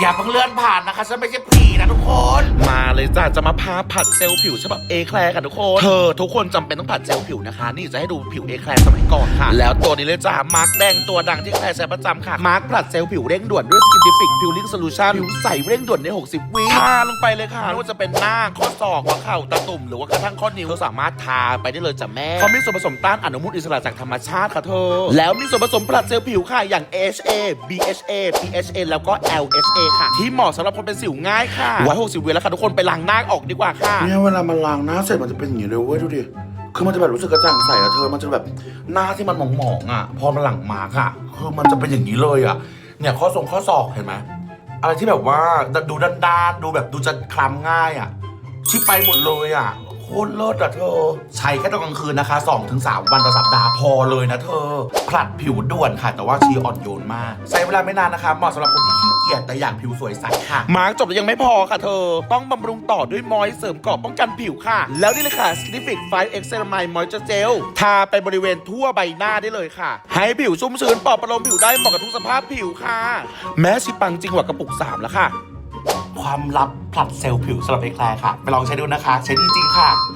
อย่าเพิ่งเลื่อนผ่านนะคะฉันไม่ใช่ผีนะทุกคน เลยจ้ะจะมาพาผัดเซลล์ผิวฉบับเอแคลร์กันทุกคนเธอทุกคนจำเป็นต้องผัดเซลล์ผิวนะคะ นี่จะให้ดูผิวเอแคลร์สมัยก่อนค่ะ แล้วตัวนี้เลยจ้ะมาร์กแดงตัวดังที่แคลร์ใช้ประจำค่ะมาร์กผัดเซลล์ผิวเร่งด่วนด้วยสกินดิฟิกผิวลิงโซลูชันผิวใสเร่งด่วนใน 60 วิทาลงไปเลยค่ะไม่ว่าจะเป็นหน้าข้อศอกหัวเข่าตาตุ่มหรือว่ากระทั่งข้อนิ้วเธอสามารถทาไปได้เลยจ้ะแม่เขามีส่วนผสมต้านอนุมูลอิสระจากธรรมชาติค่ะเธอ แล้วมีส่วนผสมผลัดเซลล์ผิวค่ะอย่าง AHA BHA PHA แล้วก็ LHA ค่ะ ที่เหมาะสำหรับคนเป็นสิวง่ายค่ะไว้60วิแล้วค่ะทุกคนไปล้างหน้าออกดีกว่าค่ะ เนี่ยเวลามันล้างหน้าเสร็จมันจะเป็นอย่างนี้เลยเว้ยดูดิ คือมันจะแบบรู้สึกกระจ่างใสอะเธอ มันจะแบบหน้าที่มันหมองๆอะพอมันหลังมาค่ะ คือมันจะเป็นอย่างนี้เลยอะเนี่ยข้อทรงข้อศอกเห็นไหมอะไรที่แบบว่าดูด้านๆดูแบบดูจะคล้ำง่ายอะชิบไปหมดเลยอะ โคตรเลิศอะเธอ ใช้แค่ตอนกลางคืนนะคะ2-3ถึง3วันต่อสัปดาห์พอเลยนะเธอผลัดผิวด่วนค่ะ แต่ว่าชีอ่อนโยนมาก ใช้เวลาไม่นานนะคะ เหมาะสำหรับคนที่ขี้เกียจแต่อยากผิวสวยใสค่ะ มาร์กจบแล้วยังไม่พอค่ะเธอ ต้องบำรุงต่อด้วยมอยส์เสริมเกราะป้องกันผิวค่ะ แล้วนี่เลยค่ะ Skinnific 5 X Ceramide Moisture Gel ทาไปบริเวณทั่วใบหน้าได้เลยค่ะ ให้ผิวชุ่มชื้นปลอบประโลมผิวได้เหมาะกับทุกสภาพผิวค่ะ แม้ชิปังจริงกว่ากระปุก 3 แล้วค่ะ ความลับผลัดเซลล์ผิวสำหรับเอแคลร์ค่ะ ไปลองใช้ดูนะคะ ใช้ดีจริงค่ะ